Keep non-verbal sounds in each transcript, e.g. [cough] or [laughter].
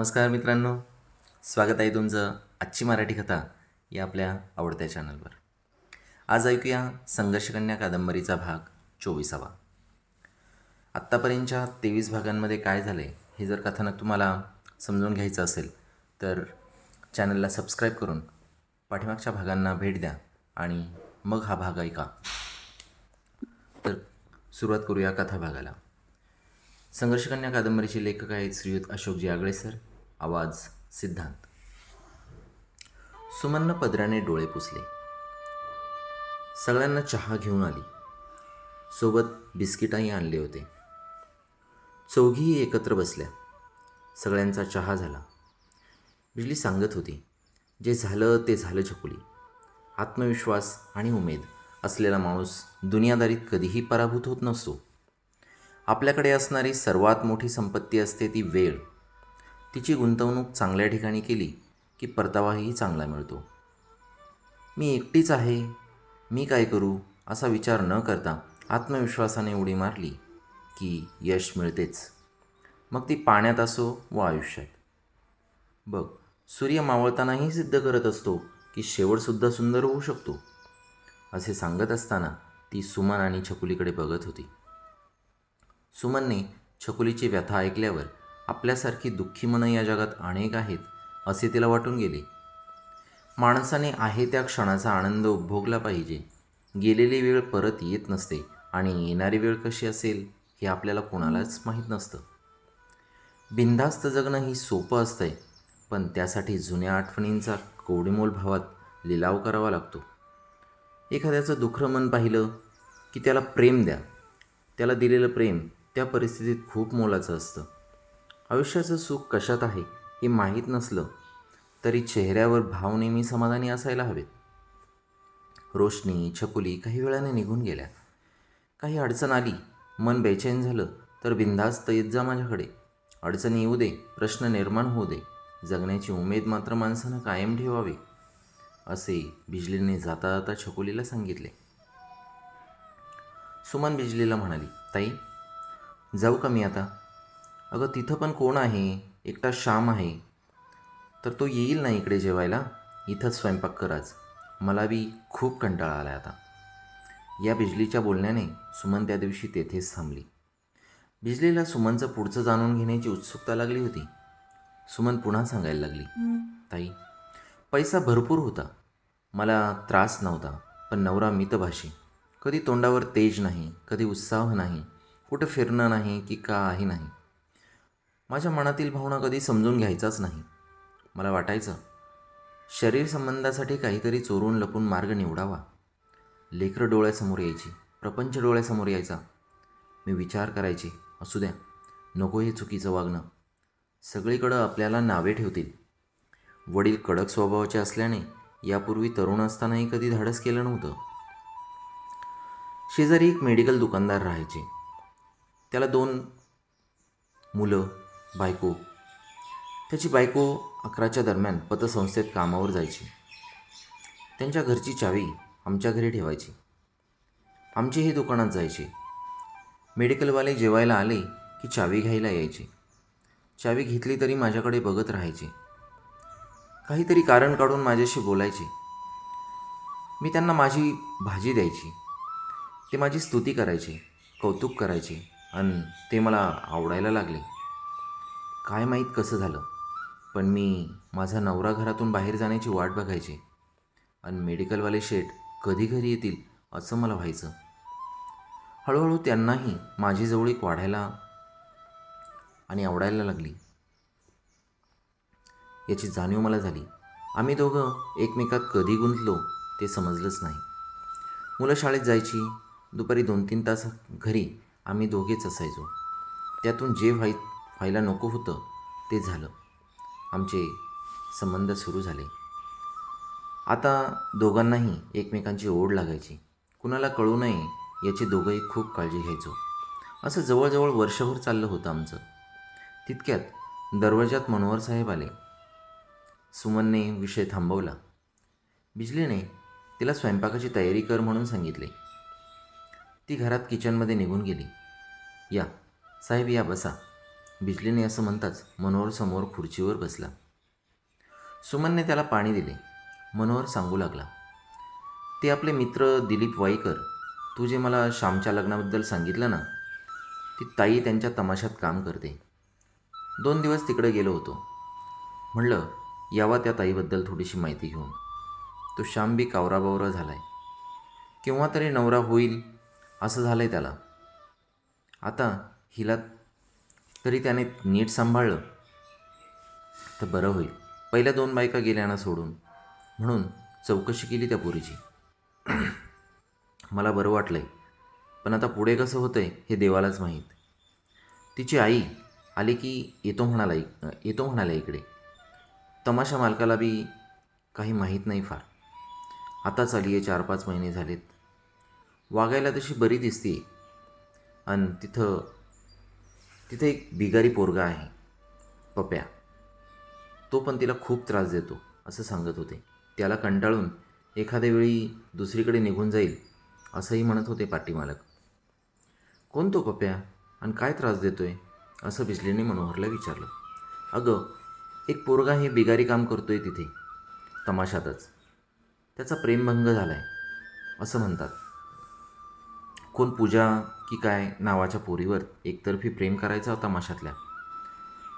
नमस्कार मित्रांनो. स्वागत आहे तुमचं आजची मराठी कथा या आपल्या आवडत्या चॅनलवर आज ऐकूया संघर्षकन्या कादंबरीचा भाग चोवीसावा. आत्तापर्यंतच्या तेवीस भागांमध्ये काय झाले हे जर कथानक तुम्हाला समजून घ्यायचं असेल तर चॅनलला सबस्क्राईब करून पाठीमागच्या भागांना भेट द्या आणि मग हा भाग ऐका. तर सुरुवात करूया कथा भागाला. संघर्षकन्या कादंबरीचे लेखक आहेत श्रीयुत अशोकजी आगळे सर आवाज सिद्धांत. सुमननं पदराने डोळे पुसले. सगळ्यांना चहा घेऊन आली. सोबत बिस्किटाही आणले होते. चौघीही एकत्र बसल्या. सगळ्यांचा चहा झाला. बिजली सांगत होती जे झालं ते झालं छकुली. आत्मविश्वास आणि उमेद असलेला माणूस दुनियादारीत कधीही पराभूत होत नसतो. आपल्याकडे असणारी सर्वात मोठी संपत्ती असते ती वेळ. तिची गुंतवणूक चांगल्या ठिकाणी केली की परतावाही चांगला मिळतो. मी एकटीच आहे मी काय करू असा विचार न करता आत्मविश्वासाने उडी मारली की यश मिळतेच. मग ती पाण्यात असो व आयुष्यात. बघ सूर्य मावळतानाही सिद्ध करत असतो की शेवटसुद्धा सुंदर होऊ शकतो. असे सांगत असताना ती सुमन आणि छकुलीकडे बघत होती. सुमनने छकुलीची व्यथा ऐकल्यावर आपल्यासारखी दुःखी मनं या जगात अनेक आहेत असे तिला वाटून गेले. माणसाने आहे त्या क्षणाचा आनंद उपभोगला पाहिजे. गेलेली वेळ परत येत नसते आणि येणारी वेळ कशी असेल हे आपल्याला कोणालाच माहीत नसतं. बिनधास्त जगणं ही सोपं असतंय पण त्यासाठी जुन्या आठवणींचा कवडीमोल भावात लिलाव करावा लागतो. एखाद्याचं दुखरं मन पाहिलं की त्याला प्रेम द्या. त्याला दिलेलं प्रेम त्या परिस्थितीत खूप मोलाचं असतं. आयुष्याचं सुख कशात आहे हे माहीत नसलं तरी चेहऱ्यावर भाव नेहमी समाधानी असायला हवेत. रोशनी छकुली काही वेळाने निघून गेल्या. काही अडचण आली मन बेचैन झालं तर बिनधास्त येत जा माझ्याकडे. अडचण येऊ दे प्रश्न निर्माण होऊ दे. जगण्याची उमेद मात्र माणसानं कायम ठेवावी. असे बिजलीने जाता जाता छकुलीला सांगितले. सुमन बिजलीला म्हणाली ताई जाऊ का मी आता? अगं तिथं पण कोण आहे? एकटा श्याम आहे. तर तो येईल ना इकडे जेवायला? इथंच स्वयंपाक कराच मला बी खूप कंटाळा आला आता. या बिजलीच्या बोलण्याने सुमन त्या दिवशी तेथेच थांबली. बिजलीला सुमनचं पुढचं जाणून घेण्याची उत्सुकता लागली होती. सुमन पुन्हा सांगायला लागली ताई पैसा भरपूर होता. मला त्रास नव्हता पण नवरा मितभाषी. कधी तोंडावर तेज नाही कधी उत्साह नाही. कुठं फिरणं नाही की काही नाही. माझ्या मनातील भावना कधी समजून घ्यायचाच नाही. मला वाटायचं शरीर संबंधासाठी काहीतरी चोरून लपून मार्ग निवडावा. लेकरं डोळ्यासमोर यायची प्रपंच डोळ्यासमोर यायचा. मी विचार करायची असू द्या नको हे चुकीचं वागणं. सगळीकडं आपल्याला नावे ठेवतील. वडील कडक स्वभावाचे असल्याने यापूर्वी तरुण असतानाही कधी धाडस केलं नव्हतं. शेजारी एक मेडिकल दुकानदार राहायचे. त्याला दोन मुलं बायको. त्याची बायको अकराच्या दरम्यान पतसंस्थेत कामावर जायची. त्यांच्या घरची चावी आमच्या घरी ठेवायची. आमचेही दुकानात जायचे. मेडिकलवाले जेवायला आले की चावी घ्यायला यायचे. चावी घेतली तरी माझ्याकडे बघत राहायचे. काहीतरी कारण काढून माझ्याशी बोलायचे. मी त्यांना माझी भाजी द्यायची. ते माझी स्तुती करायचे कौतुक करायचे आणि ते मला आवडायला लागले. काय माहीत कसं झालं. पण मी माझा नवरा घरातून बाहेर जाण्याची वाट बघायची. आणि मेडिकलवाले शेठ कधी घरी येतील असं मला व्हायचं. हळूहळू त्यांनाही माझी जवळीक वाढायला आणि आवडायला लागली. याची जाणीव मला झाली. आम्ही दोघं एकमेकात कधी गुंतलो ते समजलंच नाही. मुलं शाळेत जायची. दुपारी दोन तीन तास घरी आम्ही दोघेच असायचो. त्यातून जे व्हाय व्हायला नको होतं ते झालं. आमचे संबंध सुरू झाले. आता दोघांनाही एकमेकांची ओढ लागायची. कुणाला कळू नये याची दोघंही खूप काळजी घ्यायचो. असं जवळजवळ वर्षभर चाललं होतं आमचं. तितक्यात दरवाजात मनोहर साहेब आले. सुमनने विषय थांबवला. बिजलीने तिला स्वयंपाकाची तयारी कर म्हणून सांगितले. ती घरात किचनमध्ये निघून गेली. या साहेब या बसा. बिजलीने असं म्हणताच मनोहर समोर खुर्चीवर बसला. सुमनने त्याला पाणी दिले. मनोहर सांगू लागला ते आपले मित्र दिलीप वाईकर तू जे मला श्यामच्या लग्नाबद्दल सांगितलं ना ती ताई त्यांच्या तमाशात काम करते. दोन दिवस तिकडे गेलो होतो. म्हणलं यावा त्या ताईबद्दल थोडीशी माहिती घेऊन. तो श्याम बी कावराबावरा झाला आहे केव्हा तरी नवरा होईल असं झालं आहे त्याला. आता हिला तरी त्याने नीट सांभाळलं. तर बरं होईल. पहिल्या दोन बायका गेल्या ना सोडून. म्हणून चौकशी केली त्या पोरीची. मला बरं वाटलं आहे पण आता पुढे कसं होतं आहे हे देवालाच माहीत. तिची आई आली की येतो म्हणाला येतो म्हणाला इकडे. तमाशा मालकाला बी काही माहीत नाही फार. आता आली आहे चार पाच महिने झालेत. वागायला तशी बरी दिसते आणि तिथं तिथे एक बिगारी पोरगा आहे पप्या. तो पण तिला खूप त्रास देतो असं सांगत होते. त्याला कंटाळून एखाद्या वेळी दुसरीकडे निघून जाईल असंही म्हणत होते पाटीमालक कोण तो पप्या? आणि काय त्रास देतो आहे असं बिजलीने मनोहरला विचारलं. अगं एक पोरगा हे बिगारी काम करतो आहे तिथे तमाशातच. त्याचा प्रेमभंग झाला आहे असं म्हणतात. कोण पूजा की काय नावाच्या पोरीवर एकतर्फी प्रेम करायचा होता माशातल्या.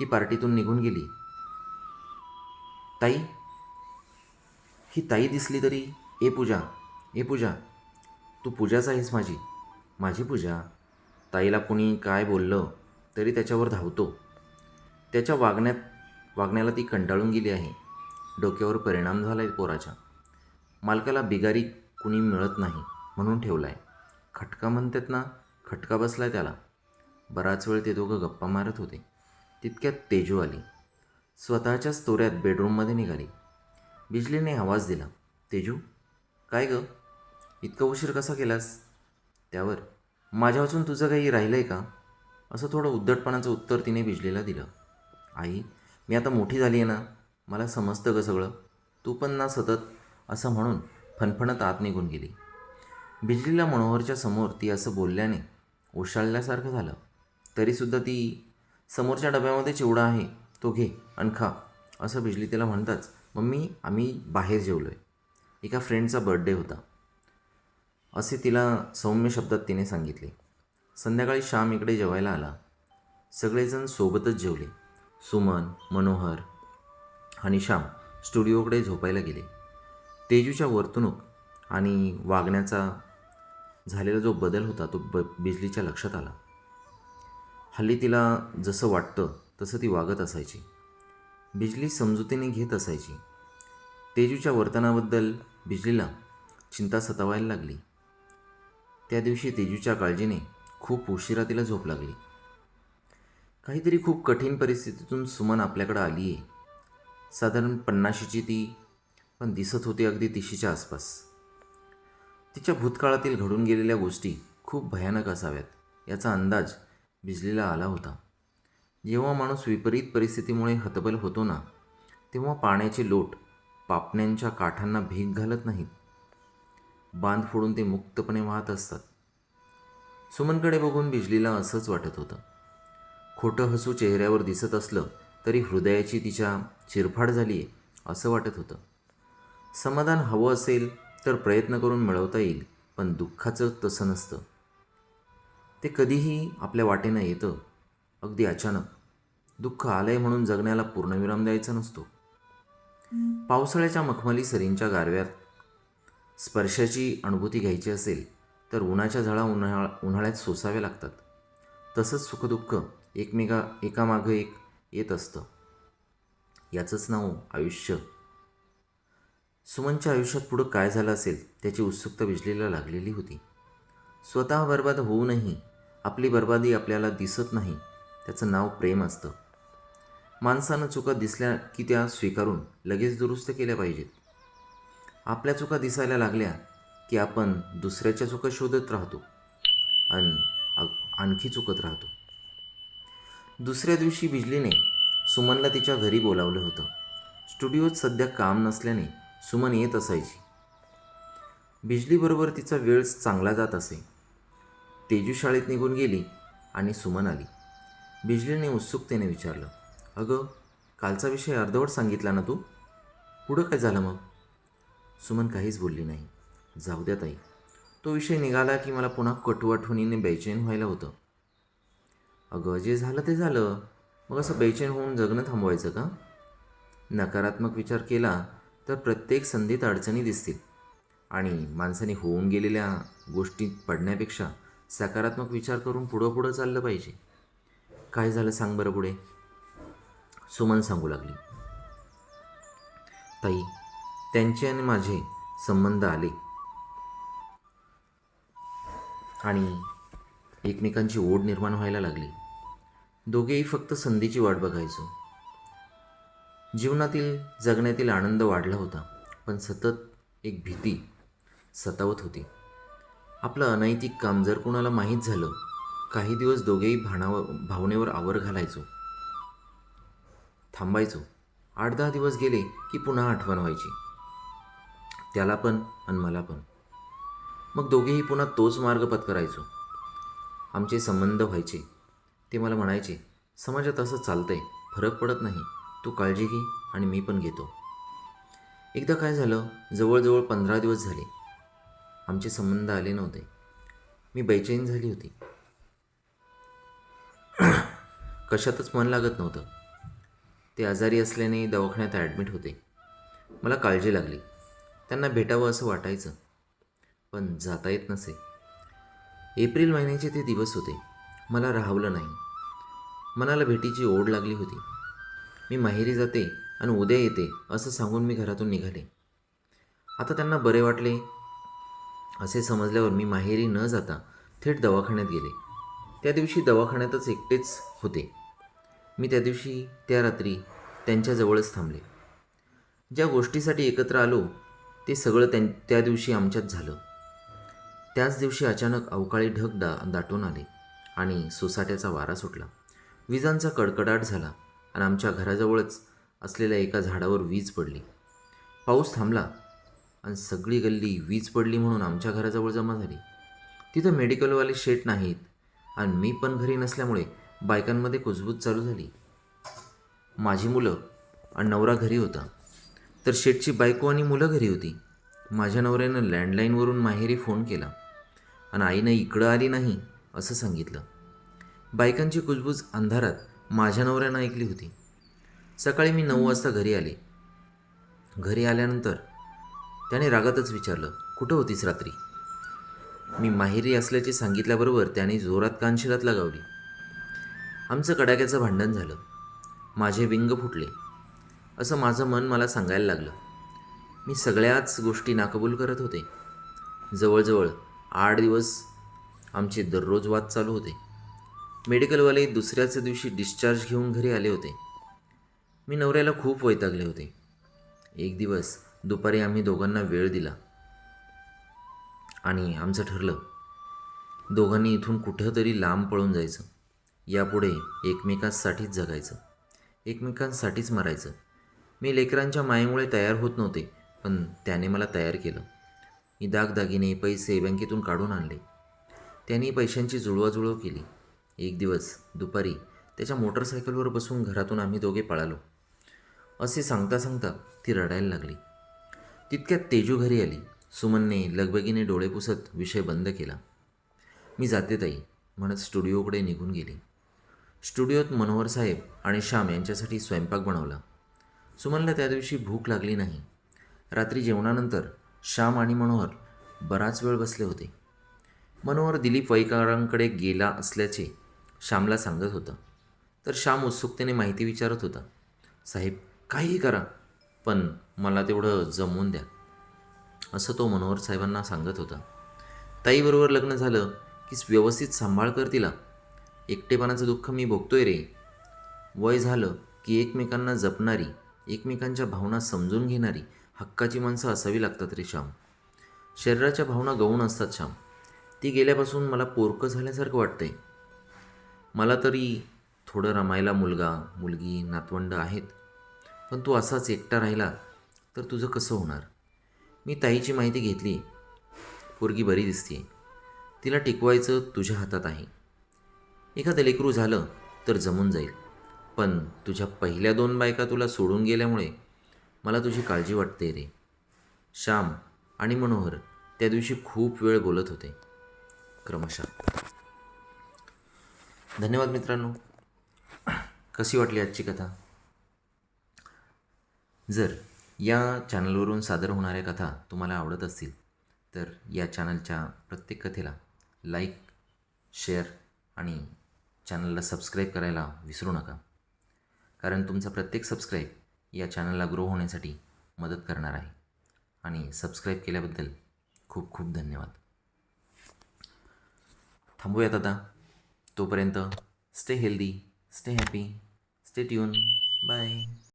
ती पार्टीतून निघून गेली. ताई ही ताई दिसली तरी? ए पूजा ए पूजा तू पूजाच आहेस माझी. माझी पूजा ताईला कुणी काय बोललं तरी त्याच्यावर धावतो. त्याच्या वागण्यात वागण्याला ती कंटाळून गेली आहे. डोक्यावर परिणाम झाला आहे पोराच्या. मालकाला बिगारी कुणी मिळत नाही म्हणून ठेवला आहे खटका म्हणतात ना खटका बसला आहे त्याला. बराच वेळ ते दोघं गप्पा मारत होते. तितक्यात तेजू आली. स्वतःच्याच तोऱ्यात बेडरूममध्ये निघाली. बिजलीने आवाज दिला. तेजू काय गं? इतका उशीर कसा केलास? त्यावर माझ्या वाचून तुझं काही राहिलं आहे का? असं थोडं उद्धटपणाचं उत्तर तिने बिजलीला दिलं. आई मी आता मोठी झाली आहे ना? मला समजतं गं सगळं. तू पण ना सतत असं म्हणून फणफणत आत निघून गेली. बिजलीला मनोहरच्या समोर ती असं बोलल्याने ओशाळल्यासारखं झालं. तरीसुद्धा ती समोरच्या डब्यामध्ये चिवडा आहे तो घे आणि खा असं बिजली तिला म्हणताच मम्मी आम्ही बाहेर जेवलो आहे एका फ्रेंडचा बर्थडे होता. असे तिला सौम्य शब्दात तिने सांगितले. संध्याकाळी श्याम इकडे जेवायला आला. सगळेजण सोबतच जेवले. सुमन मनोहर आणि श्याम स्टुडिओकडे झोपायला गेले. तेजूच्या वर्तणूक आणि वागण्याचा झालेला जो बदल होता तो ब बिजलीच्या लक्षात आला. हल्ली तिला जसं वाटतं तसं ती वागत असायची. बिजली समजुतीने घेत असायची. तेजूच्या वर्तनाबद्दल बिजलीला चिंता सतावायला लागली. त्या दिवशी तेजूच्या काळजीने खूप उशिरा तिला झोप लागली. काहीतरी खूप कठीण परिस्थितीतून सुमन आपल्याकडं आली आहे साधारण पन्नाशीची ती पण दिसत होती अगदी तिशीच्या आसपास. तिच्या भूतकाळातील घडून गेलेल्या गोष्टी खूप भयानक असाव्यात याचा अंदाज बिजलीला आला होता. जेव्हा माणूस विपरीत परिस्थितीमुळे हतबल होतो ना तेव्हा पाण्याचे लोट पापण्यांच्या काठांना भीक घालत नाहीत. बांध फोडून ते मुक्तपणे वाहत असतात. सुमनकडे बघून बिजलीला असंच वाटत होतं. खोटं हसू चेहऱ्यावर दिसत असलं तरी हृदयाची तिच्या चिरफाड झाली आहे असं वाटत होतं. समाधान हवं असेल तर प्रयत्न करून मिळवता येईल पण दुःखाचं तसं नसतं. ते कधीही आपल्या वाटेनं येतं अगदी अचानक. दुःख आलंय म्हणून जगण्याला पूर्णविराम द्यायचा नसतो. पावसाळ्याच्या मखमली सरींच्या गारव्यात स्पर्शाची अनुभूती घ्यायची असेल तर उन्हाच्या झळा उन्हाळा उन्हाळ्यात सोसाव्या लागतात. तसंच सुखदुःख एकमेका एकामागं एक येत असतं. याचंच नाव आयुष्य. सुमनच्या आयुष्यात पुढं काय झालं असेल त्याची उत्सुकता विजलीला लागलेली होती. स्वतः बर्बाद होऊनही आपली बर्बादी आपल्याला दिसत नाही त्याचं नाव प्रेम असतं. माणसानं चुका दिसल्या की त्या स्वीकारून लगेच दुरुस्त केल्या पाहिजेत. आपल्या चुका दिसायला लागल्या की आपण दुसऱ्याच्या चुका शोधत राहतो आणि आणखी चुकत राहतो. दुसऱ्या दिवशी बिजलीने सुमनला तिच्या घरी बोलावलं होतं. स्टुडिओत सध्या काम नसल्याने सुमन येत असायची. बिजलीबरोबर तिचा वेळ चांगला जात असे. तेजू शाळेत निघून गेली आणि सुमन आली. बिजलीने उत्सुकतेने विचारलं अगं कालचा विषय अर्धवट सांगितला ना तू? पुढं काय झालं मग? सुमन काहीच बोलली नाही. जाऊ द्या ताई. तो विषय निघाला की मला पुन्हा कटू आठवणीने बेचैन व्हायला होतं. अगं जे झालं ते झालं. मग असं बेचैन होऊन जगणं थांबवायचं का? नकारात्मक विचार केला तर प्रत्येक संधीत अडचणी दिसतील. आणि माणसाने होऊन गेलेल्या गोष्टीत पडण्यापेक्षा सकारात्मक विचार करून पुढं पुढं चाललं पाहिजे. काय झालं सांग बरं पुढे. सुमन सांगू लागली. ताई त्यांचे आणि माझे संबंध आले. आणि एकमेकांची ओढ निर्माण व्हायला लागली. दोघेही फक्त संधीची वाट बघायचो. जीवनातील जगण्यातील आनंद वाढला होता पण सतत एक भीती सतावत होती. आपलं अनैतिक काम जर कोणाला माहीत झालं काही दिवस दोघेही भाणावर भावनेवर आवर घालायचो. थांबायचो. आठ दहा दिवस गेले की पुन्हा आठवण व्हायची. त्याला पण आणि मला पण. मग दोघेही पुन्हा तोच मार्ग पत्करायचो. आमचे संबंध व्हायचे. ते मला म्हणायचे समाजात असं चालतंय फरक पडत नाही. तू काळजी घे आणि मी पण घेतो. एकदा काय झालं जवळजवळ पंधरा दिवस झाले. आमचे संबंध आले नव्हते. मी बेचैन झाली होती. [clears throat] कशातच मन लागत नव्हतं. ते आजारी असल्याने दवाखान्यात ॲडमिट होते. मला काळजी लागली. त्यांना भेटावं असं वाटायचं. पण जाता येत नसे. एप्रिल महिन्याचे ते दिवस होते. मला राहवलं नाही. मनाला भेटीची ओढ लागली होती. मी माहेरी जाते आणि उद्या येते असं सांगून मी घरातून निघाले. आता त्यांना बरे वाटले. असे समजल्यावर मी माहेरी न जाता थेट दवाखान्यात गेले. त्या दिवशी दवाखान्यातच एकटेच होते. मी त्या दिवशी त्या रात्री त्यांच्याजवळच थांबले. ज्या गोष्टीसाठी एकत्र आलो ते सगळं त्यां त्या दिवशी आमच्यात झालं. त्याच दिवशी अचानक अवकाळी ढग दा दाटून आले आणि सोसाट्याचा वारा सुटला. विजांचा कडकडाट झाला. आणि आमच्या घराजवळच असलेल्या एका झाडावर वीज पडली. पाऊस थांबला आणि सगळी गल्ली वीज पडली म्हणून आमच्या घराजवळ जमा झाली. तिथं मेडिकलवाले शेट नाहीत आणि मी पण घरी नसल्यामुळे बायकांमध्ये कुजबूज चालू झाली. माझी मुलं आणि नवरा घरी होता. तर शेटची बायको आणि मुलं घरी होती. माझ्या नवऱ्यानं लँडलाईनवरून माहेरी फोन केला आणि आईनं इकडं आली नाही असं सांगितलं. बायकांची कुजबूज अंधारात माझ्या नवऱ्यानं ऐकली होती. सकाळी मी नऊ वाजता घरी आले. घरी आल्यानंतर त्याने रागातच विचारलं कुठं होतीस रात्री? मी माहेरी असल्याचे सांगितल्याबरोबर त्याने जोरात कानशिरात लगावली. आमचं कडाक्याचं भांडण झालं. माझे विंग फुटले. असं माझं मन मला सांगायला लागलं. मी सगळ्याच गोष्टी नाकबूल करत होते. जवळजवळ आठ दिवस आमचे दररोज वाद चालू होते. मेडिकलवाले दुसऱ्याच दिवशी डिस्चार्ज घेऊन घरी आले होते. मी नवऱ्याला खूप वैतागले होते. एक दिवस दुपारी आम्ही दोघांना वेळ दिला. आणि आमचं ठरलं दोघांनी इथून कुठंतरी लांब पळून जायचं. यापुढे एकमेकांसाठीच जगायचं. एकमेकांसाठीच मरायचं. मी लेकरांच्या मायेमुळे तयार होत नव्हते पण त्याने मला तयार केलं. मी दागदागिने पैसे बँकेतून काढून आणले. त्यांनी पैशांची जुळवाजुळव केली. एक दिवस दुपारी त्याच्या मोटरसायकलवर बसून घरातून आम्ही दोघे पळालो. असे सांगता सांगता ती रडायला लागली. तितक्यात तेजू घरी आली. सुमनने लगबगीने डोळे पुसत विषय बंद केला. मी जाते ताई म्हणत स्टुडिओकडे निघून गेली. स्टुडिओत मनोहर साहेब आणि श्याम यांच्यासाठी स्वयंपाक बनवला. सुमनला त्या दिवशी भूक लागली नाही. रात्री जेवणानंतर श्याम आणि मनोहर बराच वेळ बसले होते. मनोहर दिलीप वैकारांकडे गेला असल्याचे श्यामला सांगत होता. तर श्याम उत्सुकतेने माहिती विचारत होता. साहेब काहीही करा पण मला तेवढं जमवून द्या. असं तो मनोहर साहेबांना सांगत होता. ताईबरोबर लग्न झालं की व्यवस्थित सांभाळ कर तिला. एकटेपणाचं दुःख मी भोगतोय रे. वय झालं की एकमेकांना जपणारी एकमेकांच्या भावना समजून घेणारी हक्काची माणसं असावी लागतात रे श्याम. शरीराच्या भावना गौण असतात श्याम. ती गेल्यापासून मला पोरकं झाल्यासारखं वाटतंय. मला तरी थोडं रमायला मुलगा मुलगी नातवंड आहेत. पण तू असाच एकटा राहिला तर तुझं कसं होणार? मी ताईची माहिती घेतली. पोरगी बरी दिसते. तिला टिकवायचं तुझ्या हातात आहे. एखादं लेकरू झालं तर जमून जाईल. पण तुझ्या पहिल्या दोन बायका तुला सोडून गेल्यामुळे मला तुझी काळजी वाटते रे. श्याम आणि मनोहर त्या दिवशी खूप वेळ बोलत होते. क्रमशः. धन्यवाद मित्रांनो. कशी वाटली आजची कथा? जर या चॅनलवरून सादर होणाऱ्या कथा तुम्हाला आवडत असतील तर या चॅनलच्या प्रत्येक कथेला लाईक शेअर आणि चॅनलला सबस्क्राईब करायला विसरू नका. कारण तुमचा प्रत्येक सबस्क्राईब या चॅनलला ग्रो होण्यासाठी मदत करणार आहे. आणि सबस्क्राईब केल्याबद्दल खूप खूप धन्यवाद. थांबूयात आता. तोपर्यंत stay healthy stay happy stay tune bye